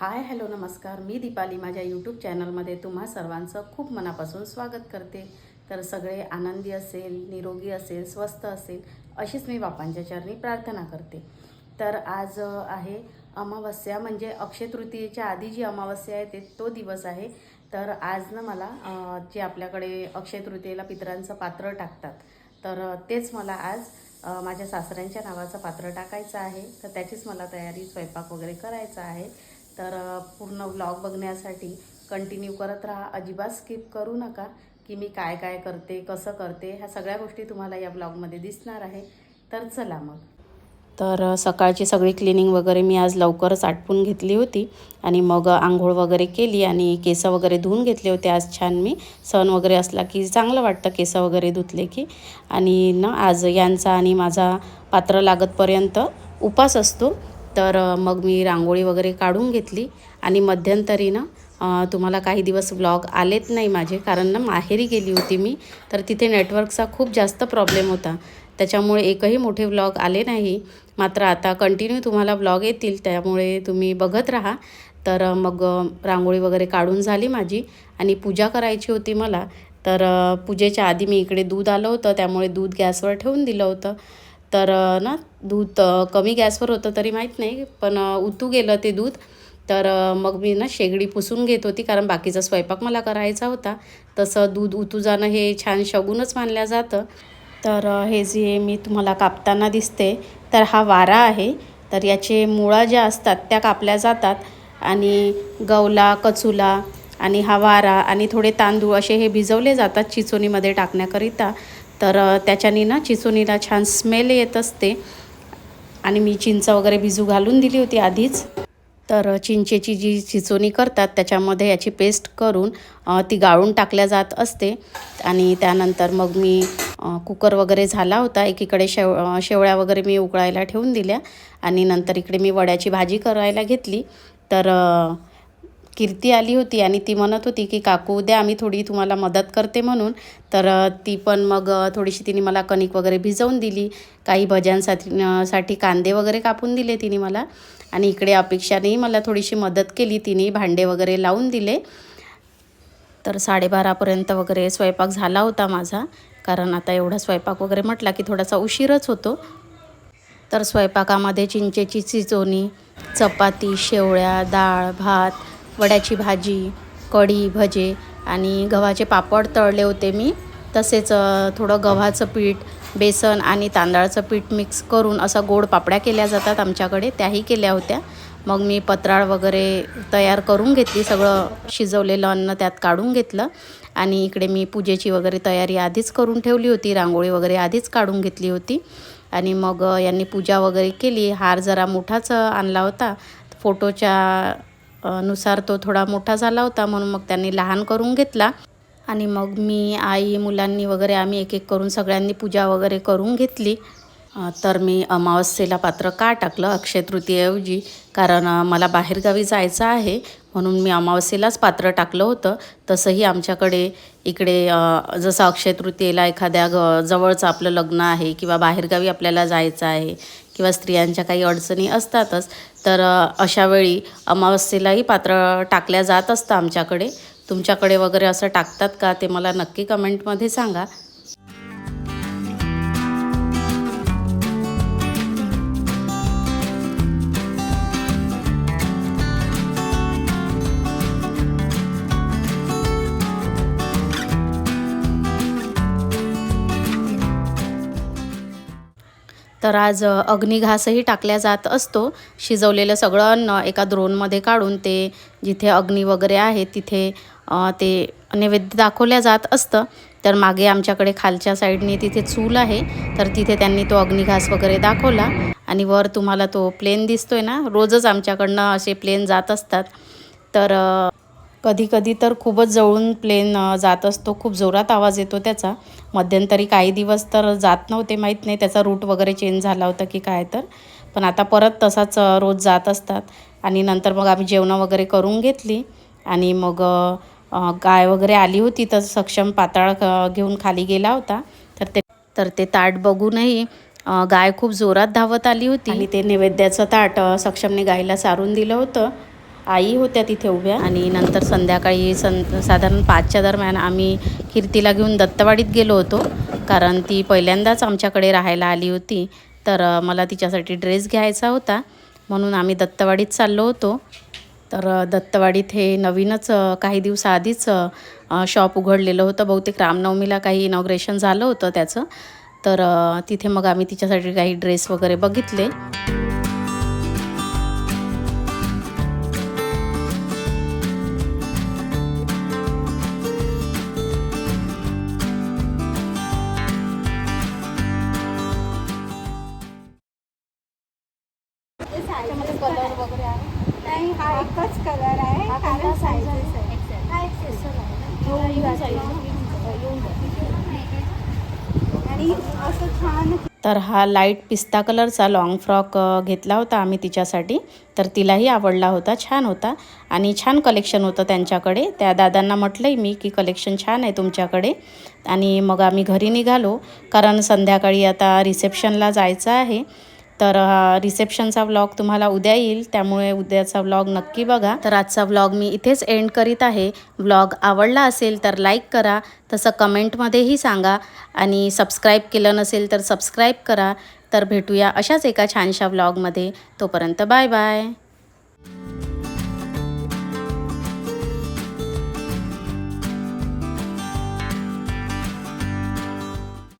Hi hello नमस्कार. मी दीपाली. माझ्या YouTube चॅनलमध्ये तुम्हा सर्वांचं खूप मनापासून स्वागत करते. तर सगळे आनंदी असेल निरोगी असेल स्वस्थ असेल अशीच मी बापांच्या चरणी प्रार्थना करते. तर आज आहे अमावस्या म्हणजे अक्षय तृतीयेच्या आधी जी अमावस्या आहे ते तो दिवस आहे. तर आज ना मला जे आपल्याकडे अक्षय तृतीयेला पितरांचं पात्र टाकतात तर तेच मला आज माझ्या सासऱ्यांच्या नावाचं पात्र टाकायचं आहे. तर त्याचीच मला तयारी स्वयंपाक वगैरे करायचा आहे. तर पूर्ण व्लॉग बघण्यासाठी कंटिन्यू करत राहा. अजिबात स्किप करू नका की मी काय काय करते कसं करते ह्या सगळ्या गोष्टी तुम्हाला या ब्लॉगमध्ये दिसणार आहे. तर चला मग. तर सकाळची सगळी क्लिनिंग वगैरे मी आज लवकरच आटपून घेतली होती आणि मग आंघोळ वगैरे केली आणि केस वगैरे धुवून घेतले होते आज छान मी. सण वगैरे असला की चांगलं वाटतं केस वगैरे धुतले की. आणि ना आज यांचा आणि माझा पात्र लागतपर्यंत उपास असतो. तर मग मी रांगोळी वगैरे काढून घेतली आणि मध्यंतरी ना तुम्हाला काही दिवस व्लॉग आलेत नाही माझे कारण ना माहेरी गेली होती मी तर तिथे नेटवर्कचा खूप जास्त प्रॉब्लेम होता. त्याच्यामुळे एकही मोठे व्लॉग आले नाही. मात्र आता कंटिन्यू तुम्हाला व्लॉग येतील त्यामुळे तुम्ही बघत राहा. तर मग रांगोळी वगैरे काढून झाली माझी आणि पूजा करायची होती मला. तर पूजेच्या आधी मी इकडे दूध आलं होतं त्यामुळे दूध गॅसवर ठेवून दिलं होतं. तर ना दूध कमी गॅसवर होतं तरी माहीत नाही पण उतू गेलं ते दूध. तर मग मी ना शेगडी पुसून घेत होती कारण बाकीचा स्वयंपाक मला करायचा होता. तसं दूध उतू जाणं हे छान शगूनच मानलं जातं. तर हे जे मी तुम्हाला कापताना दिसते तर हा वारा आहे. तर याचे मुळा ज्या असतात त्या कापल्या जातात. आणि गवला कचुला आणि हा वारा आणि थोडे तांदूळ असे हे भिजवले जातात चिचोनीमध्ये टाकण्याकरिता. तर त्याच्यानी ना चिचोनीला छान स्मेल येत असते. आणि मी चिंच वगैरे भिजू घालून दिली होती आधीच. तर चिंचेची जी चिचोनी करतात त्याच्यामध्ये याची पेस्ट करून ती गाळून टाकल्या जात असते. आणि त्यानंतर मग मी कुकर वगैरे झाला होता. एकीकडे शेव शेवळ्या वगैरे मी उकळायला ठेवून दिल्या. आणि नंतर इकडे मी वड्याची भाजी करायला घेतली. तर कीर्ती आली होती आणि ती म्हणत होती की काकू उद्या आम्ही थोडी तुम्हाला मदत करते म्हणून. तर ती पण मग थोडीशी तिने मला कणिक वगैरे भिजवून दिली. काही भज्यांसाठी साठी कांदे वगैरे कापून दिले तिने मला. आणि इकडे अपेक्षानेही मला थोडीशी मदत केली. तिने भांडे वगैरे लावून दिले. तर साडेबारापर्यंत वगैरे स्वयंपाक झाला होता माझा. कारण आता एवढा स्वयंपाक वगैरे म्हटला की थोडासा उशीरच होतो. तर स्वयंपाकामध्ये चिंचेची चिचोनी चपाती शेवळ्या डाळ भात वड्याची भाजी कढी भजे आणि गव्हाचे पापड तळले होते मी. तसेच थोडं गव्हाचं पीठ बेसन आणि तांदळाचं पीठ मिक्स करून असा गोड पापड्या केल्या जातात आमच्याकडे. त्याही केल्या होत्या. मग मी पत्राळ वगैरे तयार करून घेतली. सगळं शिजवलेलं अन्न त्यात काढून घेतलं आणि इकडे मी पूजेची वगैरे तयारी आधीच करून ठेवली होती. रांगोळी वगैरे आधीच काढून घेतली होती. आणि मग यांनी पूजा वगैरे केली. हार जरा मोठाच आणला होता. फोटोच्या नुसार तो थोडा मोठा झाला होता म्हणून मग त्यांनी लहान करून घेतला. आणि मग मी आई मुलांनी वगैरे आम्ही एक एक करून सगळ्यांनी पूजा वगैरे करून घेतली. तर मी अमावस्येला पात्र का टाकलं अक्षय तृतीयेऐवजी? कारण मला बाहेरगावी जायचं आहे. म्हणून मी अमावस्येलाच पात्र टाकलं होतं. तसंही आमच्याकडे इकडे जसं अक्षय तृतीयेला एखाद्या ग जवळचं आपलं लग्न आहे किंवा बाहेरगावी आपल्याला जायचं आहे किंवा स्त्रियांच्या काही अडचणी असतातच तर अशावेळी अमावस्येलाही पात्र टाकल्या जात असतं आमच्याकडे. तुमच्याकडे वगैरे असं टाकतात का ते मला नक्की कमेंटमध्ये सांगा. तर आज अग्निघासही टाकल्या जात असतो. शिजवलेलं सगळं अन्न एका द्रोणमध्ये काढून ते जिथे अग्नी वगैरे आहे तिथे ते नैवेद्य दाखवल्या जात असतं. तर मागे आमच्याकडे खालच्या साईडने तिथे चूल आहे. तर तिथे त्यांनी तो अग्निघास वगैरे दाखवला. आणि वर तुम्हाला तो प्लेन दिसतोय ना रोजच आमच्याकडनं असे प्लेन जात असतात. तर कधी कधी तर खूपच जवळून प्लेन जात असतो. खूप जोरात आवाज येतो त्याचा. मध्यंतरी काही दिवस तर जात नव्हते माहीत नाही. त्याचा रूट वगैरे चेंज झाला होता की काय तर. पण आता परत तसाच रोज जात असतात. आणि नंतर मग आम्ही जेवणं वगैरे करून घेतली. आणि मग गाय वगैरे आली होती तर सक्षम पाताळ घेऊन खाली गेला होता. तर ते तर ते ताट बघूनही गाय खूप जोरात धावत आली होती. आणि ते नैवेद्याचं ताट सक्षमने गायीला सारून दिलं होतं. आई होत्या तिथे उभ्या. आणि नंतर संध्याकाळी सं साधारण पाचच्या दरम्यान आम्ही कीर्तीला घेऊन दत्तवाडीत गेलो होतो. कारण ती पहिल्यांदाच आमच्याकडे राहायला आली होती. तर मला तिच्यासाठी ड्रेस घ्यायचा होता. म्हणून आम्ही दत्तवाडीत चाललो होतो. तर दत्तवाडीत हे नवीनच काही दिवसाआधीच शॉप उघडलेलं होतं. बहुतेक रामनवमीला काही इनॉग्रेशन झालं होतं त्याचं. तर तिथे मग आम्ही तिच्यासाठी काही ड्रेस वगैरे बघितले. एकच कलर आहे कारण साईजेस आहे. हा एक्सेसर आहे आणि असं छान तर हा लाइट पिस्ता कलरचा लॉंग फ्रॉक घेतला होता आम्ही तिच्यासाठी. तर तिलाही आवडला होता छान होता. आणि छान कलेक्शन होतं त्यांच्याकडे. त्या दादांना म्हटलंही मी की कलेक्शन छान आहे तुमच्याकडे. आणि मग आम्ही घरी निघालो कारण संध्याकाळी आता रिसेप्शनला जायचं आहे. तर हा रिसेप्शनचा व्लॉग तुम्हाला उद्या येईल. त्यामुळे उद्याचा व्लॉग नक्की बघा. तर आजचा व्लॉग मी इथेच एंड करीत आहे. व्लॉग आवडला असेल तर लाईक करा. तसं कमेंटमध्येही सांगा. आणि सबस्क्राईब केलं नसेल तर सबस्क्राईब करा. तर भेटूया अशाच एका छानशा व्लॉगमध्ये. तोपर्यंत बाय बाय